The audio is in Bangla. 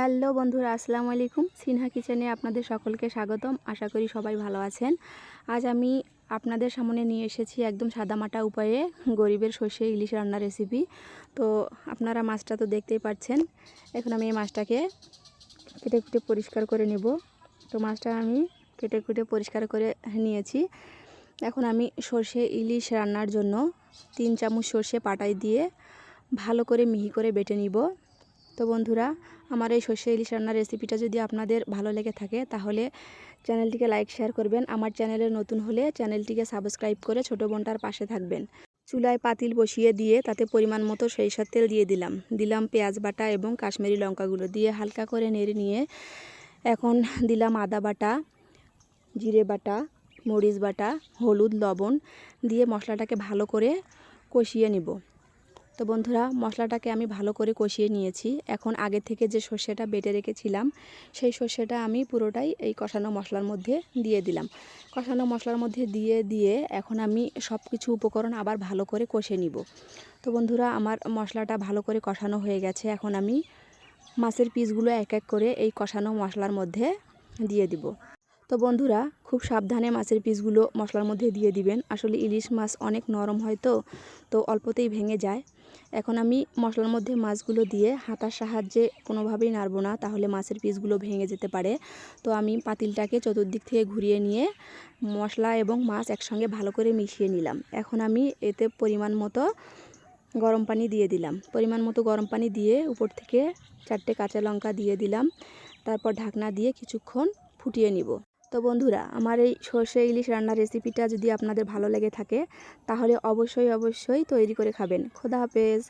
হ্যালো বন্ধুরা, আসসালামু আলাইকুম। সিনহা কিচেনে আপনাদের সকলকে স্বাগতম। আশা করি সবাই ভালো আছেন। আজ আমি আপনাদের সামনে নিয়ে এসেছি একদম সাদামাটা উপায়ে গরিবের সর্ষে ইলিশ রান্নার রেসিপি তো আপনারা মাছটা তো দেখতেই পাচ্ছেন। এখন আমি এই মাছটাকে কেটে কুটে পরিষ্কার করে নেব। তো মাছটা আমি কেটে কুটে পরিষ্কার করে নিয়েছি। এখন আমি সর্ষে ইলিশ রান্নার জন্য তিন চামচ সর্ষে পাটাই দিয়ে ভালো করে মিহি করে বেটে নিব। তো বন্ধুরা, আমার এই সর্ষে ইলিশ রান্নার রেসিপিটা যদি আপনাদের ভালো লেগে থাকে, তাহলে চ্যানেলটিকে লাইক শেয়ার করবেন। আমার চ্যানেলে নতুন হলে চ্যানেলটিকে সাবস্ক্রাইব করে ছোটো বোনটার পাশে থাকবেন। চুলায় পাতিল বসিয়ে দিয়ে তাতে পরিমাণ মতো সরিষার তেল দিয়ে দিলাম। দিলাম পেঁয়াজ বাটা এবং কাশ্মীরি লঙ্কাগুলো দিয়ে হালকা করে নেড়ে নিয়ে এখন দিলাম আদা বাটা, জিরে বাটা, মরিচ বাটা, হলুদ, লবণ দিয়ে মশলাটাকে ভালো করে কষিয়ে নিব। তো বন্ধুরা, মশলাটাকে আমি ভালো করে কষিয়ে নিয়েছি। এখন আগে থেকে যে সর্ষেটা বেটে রেখেছিলাম, সেই সর্ষেটা আমি পুরোটাই এই কষানো মশলার মধ্যে দিয়ে দিলাম। কষানো মশলার মধ্যে দিয়ে দিয়ে এখন আমি সব কিছু উপকরণ আবার ভালো করে কষে নিব। তো বন্ধুরা, আমার মশলাটা ভালো করে কষানো হয়ে গেছে। এখন আমি মাছের পিসগুলো এক এক করে এই কষানো মশলার মধ্যে দিয়ে দিব। তো বন্ধুরা, খুব সাবধানে মাছের পিসগুলো মশলার মধ্যে দিয়ে দিবেন। আসলে ইলিশ মাছ অনেক নরম হয় তো তো অল্পতেই ভেঙে যায়। এখন আমি মশলার মধ্যে মাছগুলো দিয়ে হাতার সাহায্যে কোনোভাবেই নাড়বো না, তাহলে মাছের পিসগুলো ভেঙে যেতে পারে। তো আমি পাতিলটাকে চতুর্দিক থেকে ঘুরিয়ে নিয়ে মশলা এবং মাছ একসঙ্গে ভালো করে মিশিয়ে নিলাম। এখন আমি এতে পরিমাণ মতো গরম পানি দিয়ে দিলাম। পরিমাণ মতো গরম পানি দিয়ে উপর থেকে চারটে কাঁচা লঙ্কা দিয়ে দিলাম। তারপর ঢাকনা দিয়ে কিছুক্ষণ ফুটিয়ে নিব। তো বন্ধুরা, আমার এই সর্ষে ইলিশ রান্নার রেসিপিটা যদি আপনাদের ভালো লেগে থাকে, তাহলে অবশ্যই অবশ্যই তৈরি করে খাবেন। খোদা হাফেজ।